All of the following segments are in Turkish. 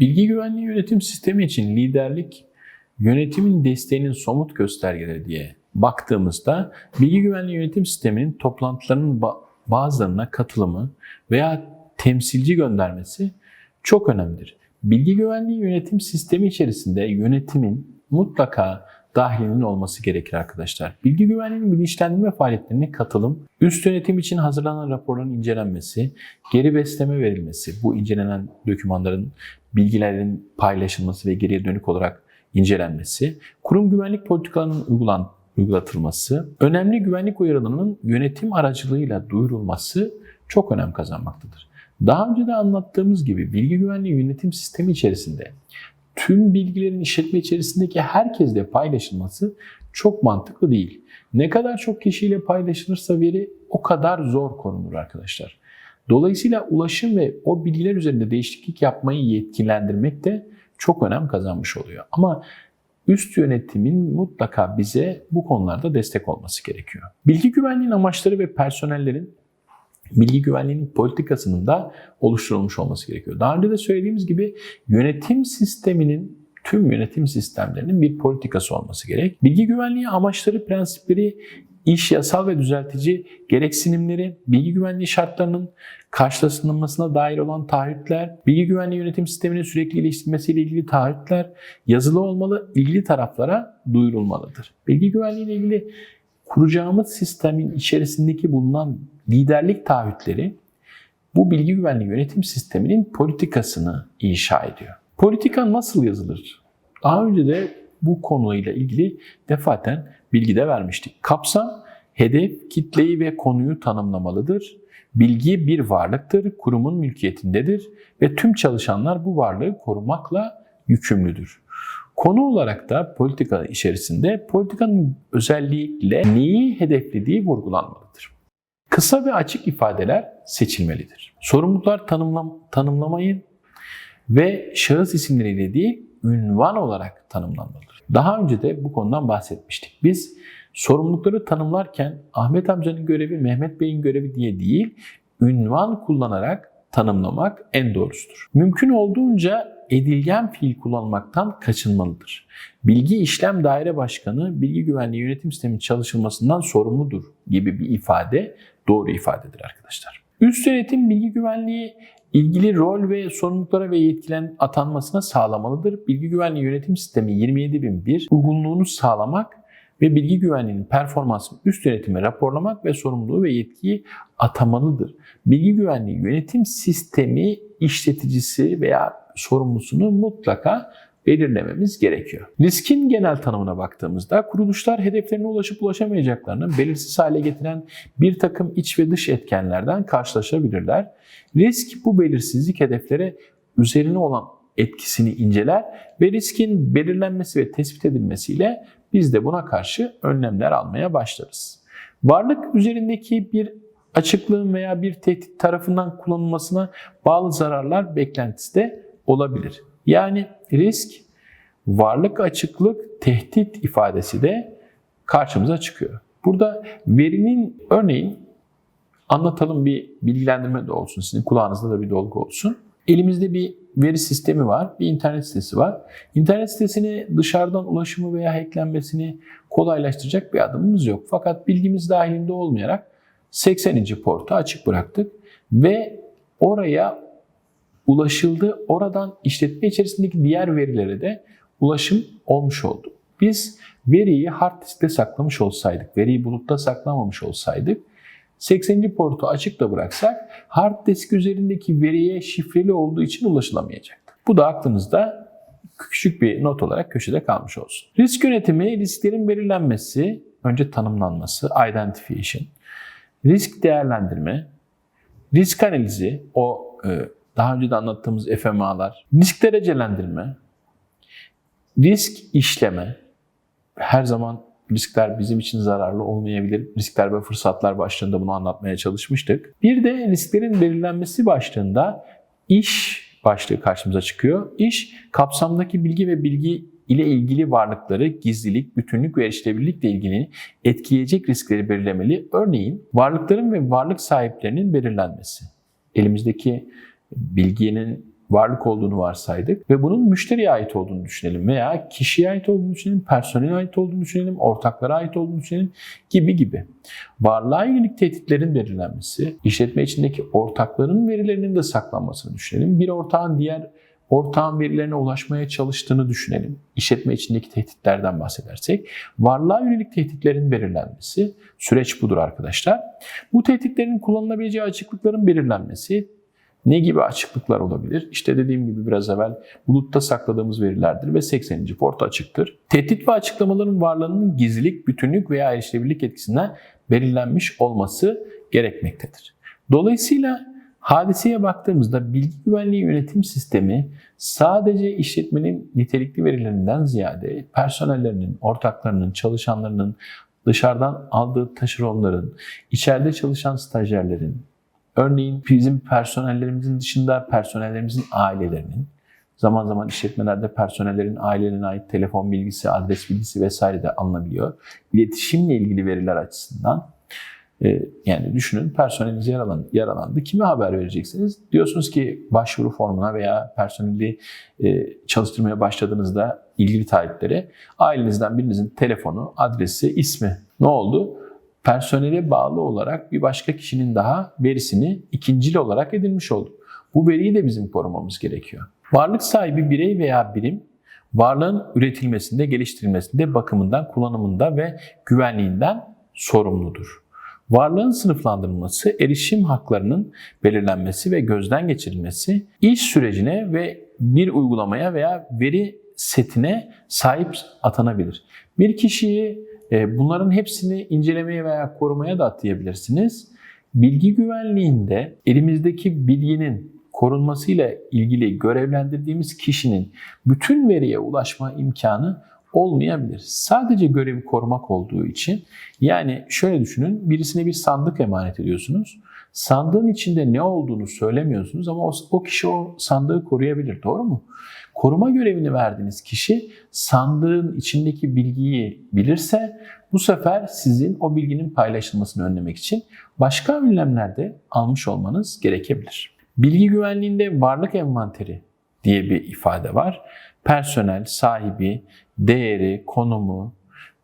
Bilgi güvenliği yönetim sistemi için liderlik yönetimin desteğinin somut göstergeleri diye baktığımızda bilgi güvenliği yönetim sisteminin toplantılarının ba- bazılarına katılımı veya temsilci göndermesi çok önemlidir. Bilgi güvenliği yönetim sistemi içerisinde yönetimin mutlaka dahilinin olması gerekir arkadaşlar. Bilgi güvenliğinin bilinçlendirme faaliyetlerine katılım, üst yönetim için hazırlanan raporların incelenmesi, geri besleme verilmesi, bu incelenen dokümanların, bilgilerin paylaşılması ve geriye dönük olarak incelenmesi, kurum güvenlik politikalarının uygulan, uygulatılması, önemli güvenlik uyarılarının yönetim aracılığıyla duyurulması çok önem kazanmaktadır. Daha önce de anlattığımız gibi bilgi güvenliği yönetim sistemi içerisinde tüm bilgilerin işletme içerisindeki herkesle paylaşılması çok mantıklı değil. Ne kadar çok kişiyle paylaşılırsa veri o kadar zor korunur arkadaşlar. Dolayısıyla ulaşım ve o bilgiler üzerinde değişiklik yapmayı yetkilendirmek de çok önem kazanmış oluyor. Ama üst yönetimin mutlaka bize bu konularda destek olması gerekiyor. Bilgi güvenliğinin amaçları ve personellerin bilgi güvenliğinin politikasının da oluşturulmuş olması gerekiyor. Daha önce de söylediğimiz gibi yönetim sisteminin tüm yönetim sistemlerinin bir politikası olması gerek. Bilgi güvenliği amaçları, prensipleri, iş yasal ve düzeltici gereksinimleri, bilgi güvenliği şartlarının karşılanmasına dair olan taahhütler, bilgi güvenliği yönetim sisteminin sürekli iyileştirilmesiyle ilgili taahhütler yazılı olmalı, ilgili taraflara duyurulmalıdır. Bilgi güvenliği ile ilgili kuracağımız sistemin içerisindeki bulunan liderlik taahhütleri bu bilgi güvenliği yönetim sisteminin politikasını inşa ediyor. Politika nasıl yazılır? Daha önce de bu konuyla ilgili defaten bilgi de vermiştik. Kapsam, hedef, kitleyi ve konuyu tanımlamalıdır. Bilgi bir varlıktır, kurumun mülkiyetindedir ve tüm çalışanlar bu varlığı korumakla yükümlüdür. Konu olarak da politika içerisinde politikanın özellikle neyi hedeflediği vurgulanmalıdır. Kısa ve açık ifadeler seçilmelidir. Sorumluluklar tanımlam tanımlamayın ve şahıs isimleriyle değil ünvan olarak tanımlanmalıdır. Daha önce de bu konudan bahsetmiştik. Biz sorumlulukları tanımlarken Ahmet amcanın görevi Mehmet Bey'in görevi diye değil, ünvan kullanarak tanımlamak en doğrusudur. Mümkün olduğunca edilgen fiil kullanmaktan kaçınmalıdır. Bilgi İşlem Daire Başkanı bilgi güvenliği yönetim sistemi çalışılmasından sorumludur gibi bir ifade doğru ifadedir arkadaşlar. Üst yönetim bilgi güvenliği ilgili rol ve sorumluluklara ve yetkilerin atanmasına sağlamalıdır. Bilgi güvenliği yönetim sistemi 27001 uygunluğunu sağlamak ve bilgi güvenliğinin performansını üst yönetime raporlamak ve sorumluluğu ve yetkiyi atamalıdır. Bilgi güvenliği yönetim sistemi işleticisi veya sorumlusunu mutlaka belirlememiz gerekiyor. Riskin genel tanımına baktığımızda kuruluşlar hedeflerine ulaşıp ulaşamayacaklarını belirsiz hale getiren bir takım iç ve dış etkenlerden karşılaşabilirler. Risk bu belirsizlik hedeflere üzerine olan etkisini inceler ve riskin belirlenmesi ve tespit edilmesiyle biz de buna karşı önlemler almaya başlarız. Varlık üzerindeki bir açıklığın veya bir tehdit tarafından kullanılmasına bağlı zararlar beklentisi de olabilir. Yani risk, varlık açıklık, tehdit ifadesi de karşımıza çıkıyor. Burada verinin örneğin anlatalım bir bilgilendirme de olsun. Sizin kulağınızda da bir dolgu olsun. Elimizde bir veri sistemi var, bir internet sitesi var. İnternet sitesine dışarıdan ulaşımı veya hacklenmesini kolaylaştıracak bir adımımız yok. Fakat bilgimiz dahilinde olmayarak 80. portu açık bıraktık ve oraya ulaşıldı. Oradan işletme içerisindeki diğer verilere de ulaşım olmuş oldu. Biz veriyi hard diskte saklamış olsaydık, veriyi bulutta saklamamış olsaydık 80. portu açık da bıraksak hard disk üzerindeki veriye şifreli olduğu için ulaşılamayacaktı. Bu da aklınızda küçük bir not olarak köşede kalmış olsun. Risk yönetimi, risklerin belirlenmesi, önce tanımlanması, identification, risk değerlendirme, risk analizi, o e, daha önce de anlattığımız FMA'lar, risk derecelendirme, risk işleme, her zaman riskler bizim için zararlı olmayabilir. Riskler ve fırsatlar başlığında bunu anlatmaya çalışmıştık. Bir de risklerin belirlenmesi başlığında iş başlığı karşımıza çıkıyor. İş kapsamdaki bilgi ve bilgi ile ilgili varlıkları, gizlilik, bütünlük ve erişilebilirlikle ilgili etkileyecek riskleri belirlemeli. Örneğin varlıkların ve varlık sahiplerinin belirlenmesi. Elimizdeki bilginin varlık olduğunu varsaydık ve bunun müşteriye ait olduğunu düşünelim veya kişiye ait olduğunu düşünelim, personele ait olduğunu düşünelim, ortaklara ait olduğunu düşünelim gibi gibi. Varlığa yönelik tehditlerin belirlenmesi, işletme içindeki ortakların verilerinin de saklanmasını düşünelim. Bir ortağın diğer ortağın verilerine ulaşmaya çalıştığını düşünelim. İşletme içindeki tehditlerden bahsedersek, varlığa yönelik tehditlerin belirlenmesi, süreç budur arkadaşlar. Bu tehditlerin kullanılabileceği açıklıkların belirlenmesi, ne gibi açıklıklar olabilir? İşte dediğim gibi biraz evvel bulutta sakladığımız verilerdir ve 80. port açıktır. Tehdit ve açıklamaların varlığının gizlilik, bütünlük veya erişilebilirlik etkisinden belirlenmiş olması gerekmektedir. Dolayısıyla hadiseye baktığımızda bilgi güvenliği yönetim sistemi sadece işletmenin nitelikli verilerinden ziyade personellerinin, ortaklarının, çalışanlarının, dışarıdan aldığı taşeronların, içeride çalışan stajyerlerin, Örneğin bizim personellerimizin dışında personellerimizin ailelerinin, zaman zaman işletmelerde personellerin ailelerine ait telefon bilgisi, adres bilgisi vesaire de alınabiliyor. İletişimle ilgili veriler açısından e, yani düşünün personeliniz yaralandı, yaralandı. Kime haber vereceksiniz? Diyorsunuz ki başvuru formuna veya personeli e, çalıştırmaya başladığınızda ilgili tarihlere ailenizden birinizin telefonu, adresi, ismi ne oldu? Personele bağlı olarak bir başka kişinin daha verisini ikincil olarak edinmiş olduk. Bu veriyi de bizim korumamız gerekiyor. Varlık sahibi birey veya birim varlığın üretilmesinde, geliştirilmesinde, bakımından, kullanımında ve güvenliğinden sorumludur. Varlığın sınıflandırılması, erişim haklarının belirlenmesi ve gözden geçirilmesi, iş sürecine ve bir uygulamaya veya veri setine sahip atanabilir. Bir kişiyi bunların hepsini incelemeye veya korumaya da atayabilirsiniz. Bilgi güvenliğinde elimizdeki bilginin korunmasıyla ilgili görevlendirdiğimiz kişinin bütün veriye ulaşma imkanı olmayabilir. Sadece görevi korumak olduğu için yani şöyle düşünün birisine bir sandık emanet ediyorsunuz. Sandığın içinde ne olduğunu söylemiyorsunuz ama o, o kişi o sandığı koruyabilir. Doğru mu? Koruma görevini verdiğiniz kişi sandığın içindeki bilgiyi bilirse bu sefer sizin o bilginin paylaşılmasını önlemek için başka önlemler de almış olmanız gerekebilir. Bilgi güvenliğinde varlık envanteri diye bir ifade var. Personel, sahibi, değeri, konumu,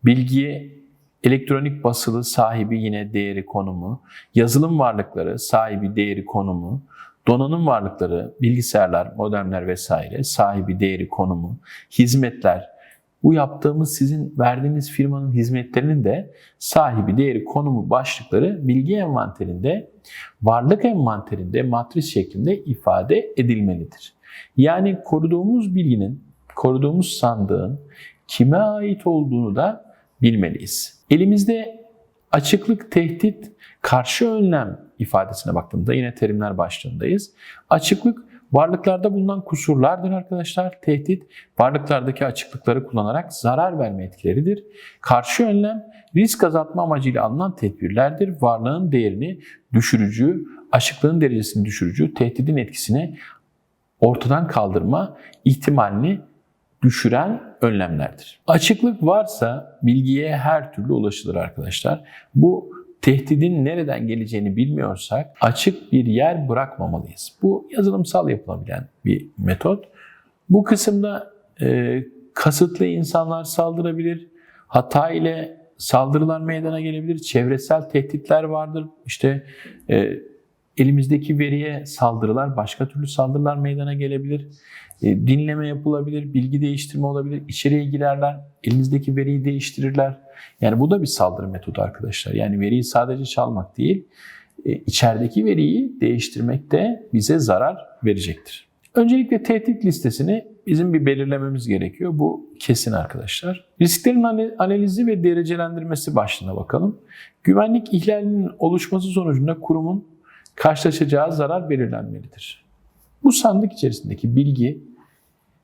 bilgi elektronik basılı sahibi yine değeri konumu, yazılım varlıkları sahibi değeri konumu, donanım varlıkları, bilgisayarlar, modemler vesaire sahibi değeri konumu, hizmetler, bu yaptığımız sizin verdiğiniz firmanın hizmetlerinin de sahibi değeri konumu başlıkları bilgi envanterinde, varlık envanterinde matris şeklinde ifade edilmelidir. Yani koruduğumuz bilginin, koruduğumuz sandığın kime ait olduğunu da bilmeliyiz. Elimizde açıklık, tehdit, karşı önlem ifadesine baktığımda yine terimler başlığındayız. Açıklık varlıklarda bulunan kusurlardır arkadaşlar. Tehdit varlıklardaki açıklıkları kullanarak zarar verme etkileridir. Karşı önlem risk azaltma amacıyla alınan tedbirlerdir. Varlığın değerini düşürücü, açıklığın derecesini düşürücü, tehdidin etkisini ortadan kaldırma ihtimalini düşüren önlemlerdir. Açıklık varsa bilgiye her türlü ulaşılır arkadaşlar. Bu tehdidin nereden geleceğini bilmiyorsak açık bir yer bırakmamalıyız. Bu yazılımsal yapılabilen bir metot. Bu kısımda e, kasıtlı insanlar saldırabilir, hata ile saldırılar meydana gelebilir, çevresel tehditler vardır. İşte e, elimizdeki veriye saldırılar, başka türlü saldırılar meydana gelebilir. E, dinleme yapılabilir, bilgi değiştirme olabilir, içeriye girerler, elinizdeki veriyi değiştirirler. Yani bu da bir saldırı metodu arkadaşlar. Yani veriyi sadece çalmak değil, e, içerideki veriyi değiştirmek de bize zarar verecektir. Öncelikle tehdit listesini bizim bir belirlememiz gerekiyor. Bu kesin arkadaşlar. Risklerin analizi ve derecelendirmesi başlığına bakalım. Güvenlik ihlalinin oluşması sonucunda kurumun karşılaşacağı zarar belirlenmelidir. Bu sandık içerisindeki bilgi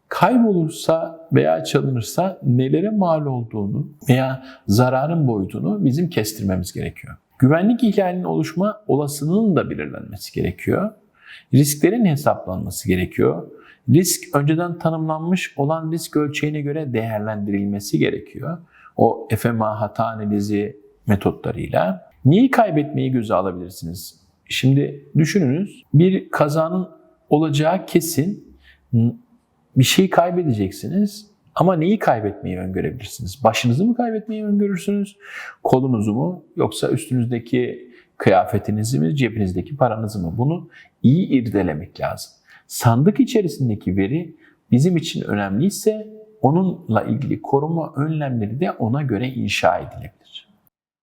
kaybolursa veya çalınırsa nelere mal olduğunu veya zararın boyutunu bizim kestirmemiz gerekiyor. Güvenlik ihlalinin oluşma olasılığının da belirlenmesi gerekiyor. Risklerin hesaplanması gerekiyor. Risk önceden tanımlanmış olan risk ölçeğine göre değerlendirilmesi gerekiyor. O FMA hata analizi metotlarıyla. Neyi kaybetmeyi göze alabilirsiniz? Şimdi düşününüz bir kazanın olacağı kesin Bir şey kaybedeceksiniz ama neyi kaybetmeyi öngörebilirsiniz? Başınızı mı kaybetmeyi öngörürsünüz? Kolunuzu mu? Yoksa üstünüzdeki kıyafetinizi mi? Cebinizdeki paranızı mı? Bunu iyi irdelemek lazım. Sandık içerisindeki veri bizim için önemliyse onunla ilgili koruma önlemleri de ona göre inşa edilebilir.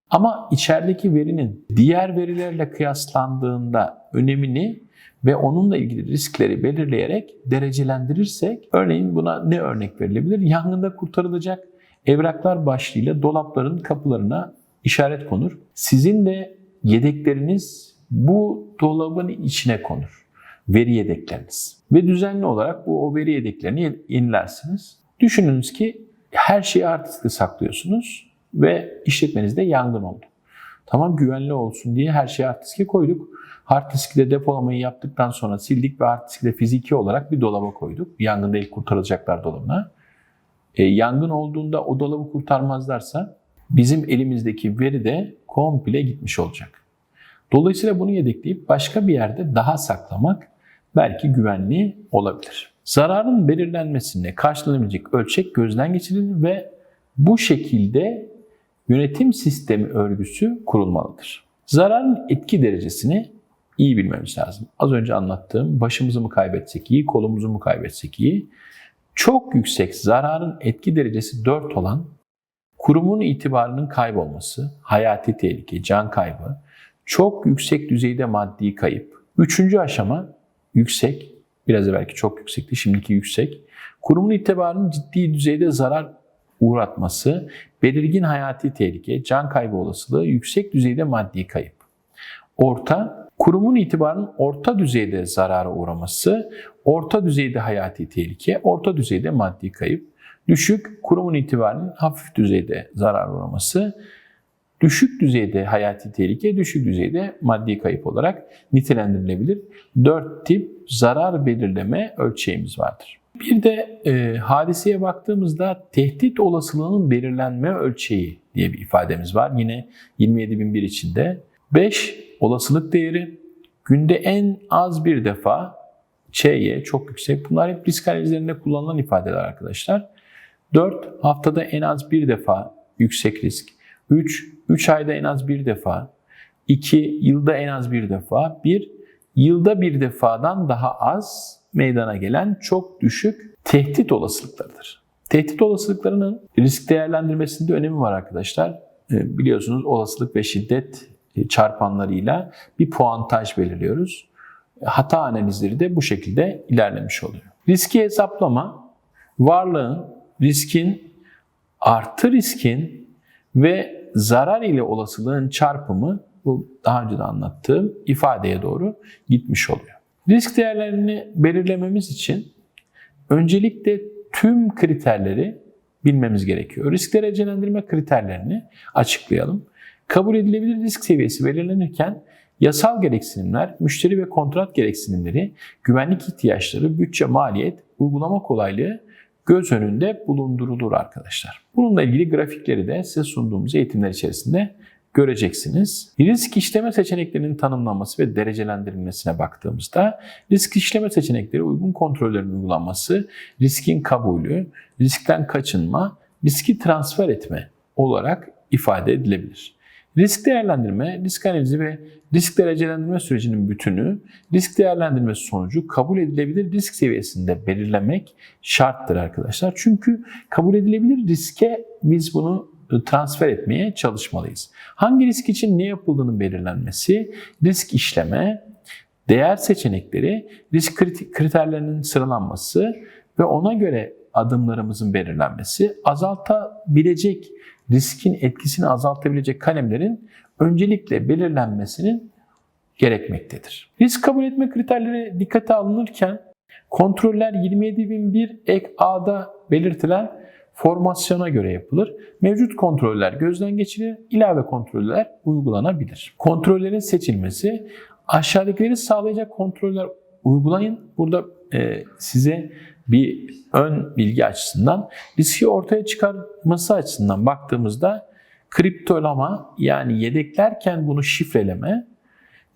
Ama içerideki verinin diğer verilerle kıyaslandığında önemini ve onunla ilgili riskleri belirleyerek derecelendirirsek, örneğin buna ne örnek verilebilir? Yangında kurtarılacak evraklar başlığıyla dolapların kapılarına işaret konur. Sizin de yedekleriniz bu dolabın içine konur. Veri yedekleriniz. Ve düzenli olarak bu o veri yedeklerini yenilersiniz. Düşününüz ki her şeyi artistikte saklıyorsunuz ve işletmenizde yangın oldu. Tamam güvenli olsun diye her şeyi hard diske koyduk. Hard diskte depolamayı yaptıktan sonra sildik ve hard diski de fiziki olarak bir dolaba koyduk. Yangında ilk kurtarılacaklar dolabına. E, yangın olduğunda o dolabı kurtarmazlarsa bizim elimizdeki veri de komple gitmiş olacak. Dolayısıyla bunu yedekleyip başka bir yerde daha saklamak belki güvenli olabilir. Zararın belirlenmesine karşılanabilecek ölçek gözden geçirilir ve bu şekilde yönetim sistemi örgüsü kurulmalıdır. Zararın etki derecesini iyi bilmemiz lazım. Az önce anlattığım başımızı mı kaybetsek iyi, kolumuzu mu kaybetsek iyi. Çok yüksek zararın etki derecesi 4 olan kurumun itibarının kaybolması, hayati tehlike, can kaybı, çok yüksek düzeyde maddi kayıp. Üçüncü aşama yüksek, biraz evvelki çok yüksekti, şimdiki yüksek. Kurumun itibarının ciddi düzeyde zarar uğratması, belirgin hayati tehlike, can kaybı olasılığı, yüksek düzeyde maddi kayıp. Orta, kurumun itibarının orta düzeyde zarara uğraması, orta düzeyde hayati tehlike, orta düzeyde maddi kayıp. Düşük, kurumun itibarının hafif düzeyde zarar uğraması, düşük düzeyde hayati tehlike, düşük düzeyde maddi kayıp olarak nitelendirilebilir. Dört tip zarar belirleme ölçeğimiz vardır. Bir de e, hadiseye baktığımızda tehdit olasılığının belirlenme ölçeği diye bir ifademiz var. Yine 27.001 içinde. 5 olasılık değeri günde en az bir defa ÇY çok yüksek. Bunlar hep risk analizlerinde kullanılan ifadeler arkadaşlar. 4 haftada en az bir defa yüksek risk. 3 3 ayda en az bir defa. 2 yılda en az bir defa. 1 yılda bir defadan daha az meydana gelen çok düşük tehdit olasılıklarıdır. Tehdit olasılıklarının risk değerlendirmesinde önemi var arkadaşlar. E, Biliyorsunuz olasılık ve şiddet e, çarpanlarıyla bir puantaj belirliyoruz. Hata analizleri de bu şekilde ilerlemiş oluyor. Riski hesaplama, varlığın, riskin, artı riskin ve zarar ile olasılığın çarpımı bu daha önce de anlattığım ifadeye doğru gitmiş oluyor. Risk değerlerini belirlememiz için öncelikle tüm kriterleri bilmemiz gerekiyor. Risk derecelendirme kriterlerini açıklayalım. Kabul edilebilir risk seviyesi belirlenirken yasal gereksinimler, müşteri ve kontrat gereksinimleri, güvenlik ihtiyaçları, bütçe, maliyet, uygulama kolaylığı göz önünde bulundurulur arkadaşlar. Bununla ilgili grafikleri de size sunduğumuz eğitimler içerisinde göreceksiniz. Risk işleme seçeneklerinin tanımlanması ve derecelendirilmesine baktığımızda risk işleme seçenekleri uygun kontrollerin uygulanması, riskin kabulü, riskten kaçınma, riski transfer etme olarak ifade edilebilir. Risk değerlendirme, risk analizi ve risk derecelendirme sürecinin bütünü, risk değerlendirmesi sonucu kabul edilebilir risk seviyesinde belirlemek şarttır arkadaşlar. Çünkü kabul edilebilir riske biz bunu transfer etmeye çalışmalıyız. Hangi risk için ne yapıldığının belirlenmesi, risk işleme, değer seçenekleri, risk kriterlerinin sıralanması ve ona göre adımlarımızın belirlenmesi, azaltabilecek riskin etkisini azaltabilecek kalemlerin öncelikle belirlenmesinin gerekmektedir. Risk kabul etme kriterleri dikkate alınırken kontroller 27001 ek A'da belirtilen formasyona göre yapılır. Mevcut kontroller gözden geçirilir, ilave kontroller uygulanabilir. Kontrollerin seçilmesi aşağıdakileri sağlayacak kontroller uygulayın. Burada e, size bir ön bilgi açısından riski ortaya çıkarması açısından baktığımızda kriptolama yani yedeklerken bunu şifreleme,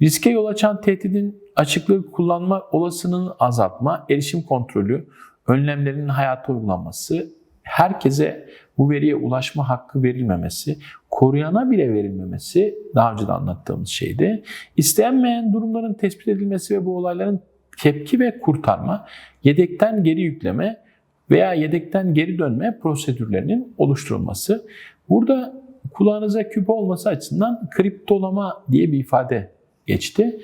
riske yol açan tehdidin açıklığı kullanma olasılığını azaltma, erişim kontrolü, önlemlerin hayata uygulanması, herkese bu veriye ulaşma hakkı verilmemesi, koruyana bile verilmemesi daha önce de anlattığımız şeydi. İstenmeyen durumların tespit edilmesi ve bu olayların tepki ve kurtarma, yedekten geri yükleme veya yedekten geri dönme prosedürlerinin oluşturulması. Burada kulağınıza küpe olması açısından kriptolama diye bir ifade geçti.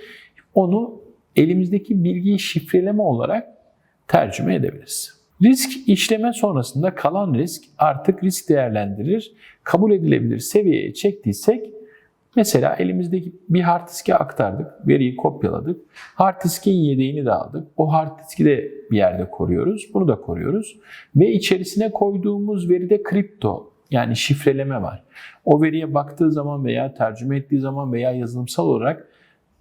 Onu elimizdeki bilgiyi şifreleme olarak tercüme edebiliriz. Risk işleme sonrasında kalan risk artık risk değerlendirir, kabul edilebilir seviyeye çektiysek mesela elimizdeki bir hard diske aktardık, veriyi kopyaladık. Hard diskin yedeğini de aldık. O hard diski de bir yerde koruyoruz. Bunu da koruyoruz. Ve içerisine koyduğumuz veride kripto yani şifreleme var. O veriye baktığı zaman veya tercüme ettiği zaman veya yazılımsal olarak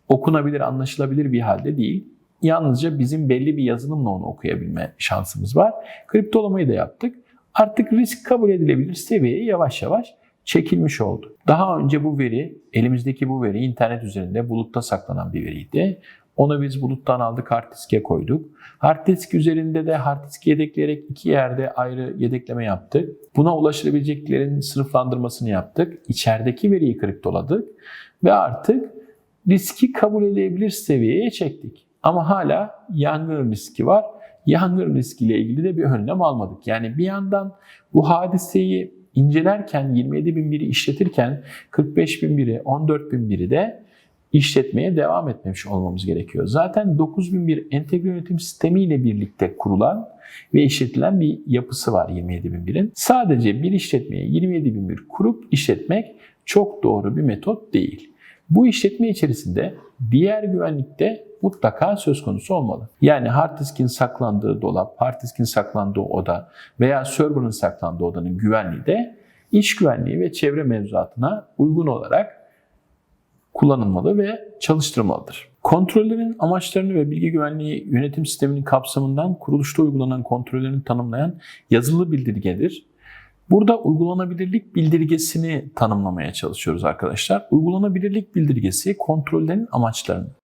okunabilir, anlaşılabilir bir halde değil. Yalnızca bizim belli bir yazılımla onu okuyabilme şansımız var. Kriptolamayı da yaptık. Artık risk kabul edilebilir seviyeye yavaş yavaş çekilmiş oldu. Daha önce bu veri, elimizdeki bu veri internet üzerinde bulutta saklanan bir veriydi. Onu biz buluttan aldık, hard diske koyduk. Hard disk üzerinde de hard diski yedekleyerek iki yerde ayrı yedekleme yaptık. Buna ulaşılabileceklerin sınıflandırmasını yaptık. İçerideki veriyi kriptoladık ve artık riski kabul edilebilir seviyeye çektik. Ama hala yangın riski var. Yangın riskiyle ilgili de bir önlem almadık. Yani bir yandan bu hadiseyi incelerken 27.001'i işletirken 45.001'i 14.001'i de işletmeye devam etmemiş olmamız gerekiyor. Zaten 9001 entegre yönetim sistemi ile birlikte kurulan ve işletilen bir yapısı var 27001'in. Sadece bir işletmeye 27001 kurup işletmek çok doğru bir metot değil. Bu işletme içerisinde diğer güvenlikte mutlaka söz konusu olmalı. Yani hard diskin saklandığı dolap, hard diskin saklandığı oda veya server'ın saklandığı odanın güvenliği de iş güvenliği ve çevre mevzuatına uygun olarak kullanılmalı ve çalıştırılmalıdır. Kontrollerin amaçlarını ve bilgi güvenliği yönetim sisteminin kapsamından kuruluşta uygulanan kontrollerini tanımlayan yazılı bildirgedir. Burada uygulanabilirlik bildirgesini tanımlamaya çalışıyoruz arkadaşlar. Uygulanabilirlik bildirgesi kontrollerin amaçlarını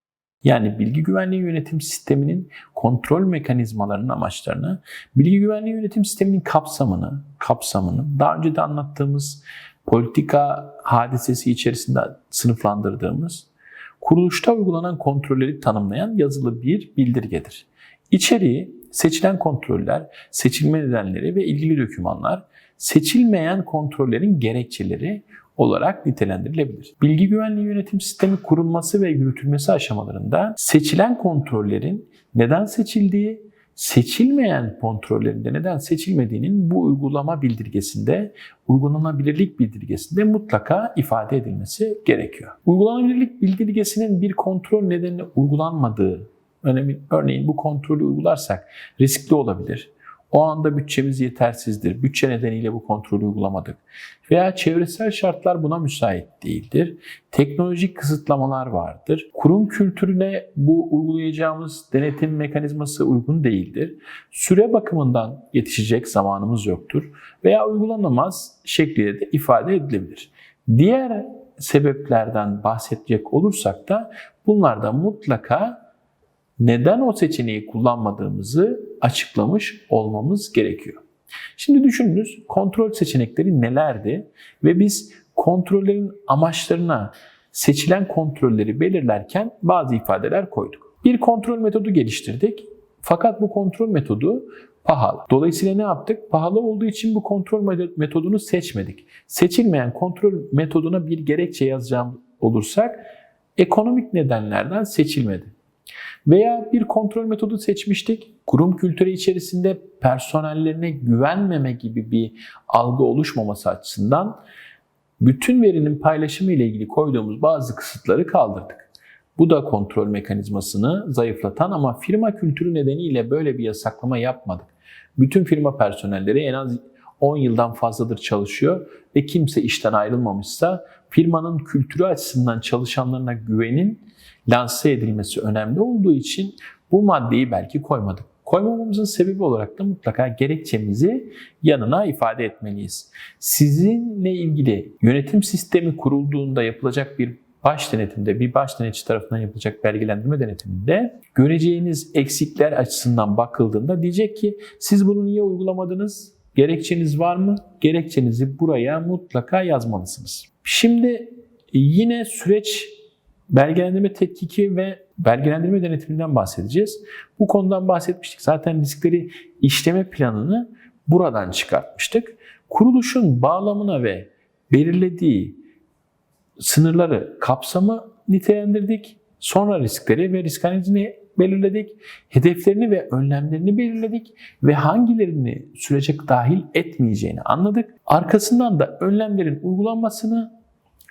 yani bilgi güvenliği yönetim sisteminin kontrol mekanizmalarının amaçlarını, bilgi güvenliği yönetim sisteminin kapsamını, kapsamını daha önce de anlattığımız politika hadisesi içerisinde sınıflandırdığımız kuruluşta uygulanan kontrolleri tanımlayan yazılı bir bildirgedir. İçeriği seçilen kontroller, seçilme nedenleri ve ilgili dokümanlar, seçilmeyen kontrollerin gerekçeleri olarak nitelendirilebilir. Bilgi güvenliği yönetim sistemi kurulması ve yürütülmesi aşamalarında seçilen kontrollerin neden seçildiği, seçilmeyen kontrollerinde neden seçilmediğinin bu uygulama bildirgesinde, uygulanabilirlik bildirgesinde mutlaka ifade edilmesi gerekiyor. Uygulanabilirlik bildirgesinin bir kontrol nedeniyle uygulanmadığı, örneğin bu kontrolü uygularsak riskli olabilir, o anda bütçemiz yetersizdir. Bütçe nedeniyle bu kontrolü uygulamadık. Veya çevresel şartlar buna müsait değildir. Teknolojik kısıtlamalar vardır. Kurum kültürüne bu uygulayacağımız denetim mekanizması uygun değildir. Süre bakımından yetişecek zamanımız yoktur. Veya uygulanamaz şekliyle de ifade edilebilir. Diğer sebeplerden bahsedecek olursak da bunlarda mutlaka neden o seçeneği kullanmadığımızı açıklamış olmamız gerekiyor. Şimdi düşününüz kontrol seçenekleri nelerdi ve biz kontrollerin amaçlarına seçilen kontrolleri belirlerken bazı ifadeler koyduk. Bir kontrol metodu geliştirdik. Fakat bu kontrol metodu pahalı. Dolayısıyla ne yaptık? Pahalı olduğu için bu kontrol metodunu seçmedik. Seçilmeyen kontrol metoduna bir gerekçe yazacağım olursak ekonomik nedenlerden seçilmedi. Veya bir kontrol metodu seçmiştik. Kurum kültürü içerisinde personellerine güvenmeme gibi bir algı oluşmaması açısından bütün verinin paylaşımı ile ilgili koyduğumuz bazı kısıtları kaldırdık. Bu da kontrol mekanizmasını zayıflatan ama firma kültürü nedeniyle böyle bir yasaklama yapmadık. Bütün firma personelleri en az 10 yıldan fazladır çalışıyor ve kimse işten ayrılmamışsa firmanın kültürü açısından çalışanlarına güvenin lanse edilmesi önemli olduğu için bu maddeyi belki koymadık. Koymamamızın sebebi olarak da mutlaka gerekçemizi yanına ifade etmeliyiz. Sizinle ilgili yönetim sistemi kurulduğunda yapılacak bir baş denetimde bir baş denetçi tarafından yapılacak belgelendirme denetiminde göreceğiniz eksikler açısından bakıldığında diyecek ki siz bunu niye uygulamadınız? Gerekçeniz var mı? Gerekçenizi buraya mutlaka yazmalısınız. Şimdi yine süreç belgelendirme tetkiki ve belgelendirme denetiminden bahsedeceğiz. Bu konudan bahsetmiştik. Zaten riskleri işleme planını buradan çıkartmıştık. Kuruluşun bağlamına ve belirlediği sınırları, kapsamı nitelendirdik. Sonra riskleri ve risk analizini belirledik. Hedeflerini ve önlemlerini belirledik ve hangilerini sürece dahil etmeyeceğini anladık. Arkasından da önlemlerin uygulanmasını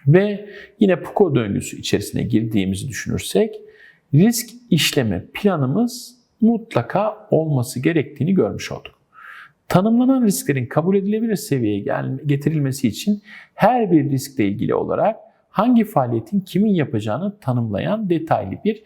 ve yine PUKO döngüsü içerisine girdiğimizi düşünürsek risk işleme planımız mutlaka olması gerektiğini görmüş olduk. Tanımlanan risklerin kabul edilebilir seviyeye getirilmesi için her bir riskle ilgili olarak hangi faaliyetin kimin yapacağını tanımlayan detaylı bir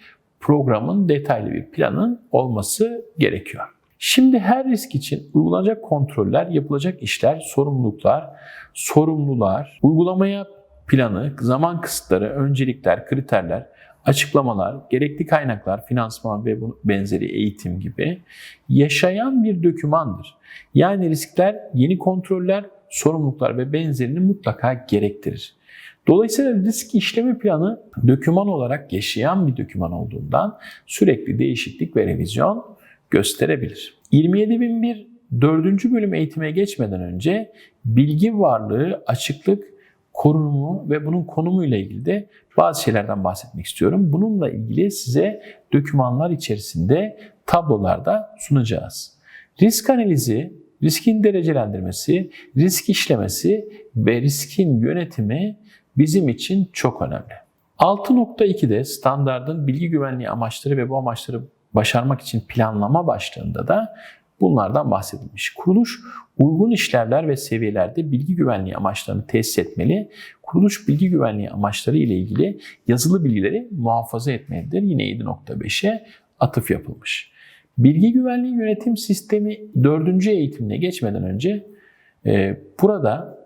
programın, detaylı bir planın olması gerekiyor. Şimdi her risk için uygulanacak kontroller, yapılacak işler, sorumluluklar, sorumlular, uygulamaya planı, zaman kısıtları, öncelikler, kriterler, açıklamalar, gerekli kaynaklar, finansman ve benzeri eğitim gibi yaşayan bir dokümandır. Yani riskler, yeni kontroller, sorumluluklar ve benzerini mutlaka gerektirir. Dolayısıyla risk işlemi planı doküman olarak yaşayan bir doküman olduğundan sürekli değişiklik ve revizyon gösterebilir. 27001 4. bölüm eğitime geçmeden önce bilgi varlığı, açıklık, korunumu ve bunun konumuyla ilgili de bazı şeylerden bahsetmek istiyorum. Bununla ilgili size dokümanlar içerisinde tablolarda sunacağız. Risk analizi, riskin derecelendirmesi, risk işlemesi ve riskin yönetimi bizim için çok önemli. 6.2'de standardın bilgi güvenliği amaçları ve bu amaçları başarmak için planlama başlığında da bunlardan bahsedilmiş. Kuruluş uygun işlevler ve seviyelerde bilgi güvenliği amaçlarını tesis etmeli. Kuruluş bilgi güvenliği amaçları ile ilgili yazılı bilgileri muhafaza etmelidir. Yine 7.5'e atıf yapılmış. Bilgi güvenliği yönetim sistemi 4. eğitimine geçmeden önce e, burada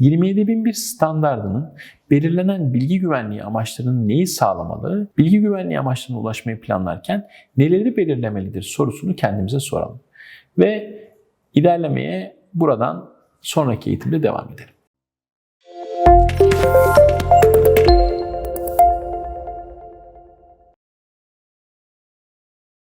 27001 standardının belirlenen bilgi güvenliği amaçlarının neyi sağlamalı, bilgi güvenliği amaçlarına ulaşmayı planlarken neleri belirlemelidir sorusunu kendimize soralım. Ve ilerlemeye buradan sonraki eğitimde devam edelim.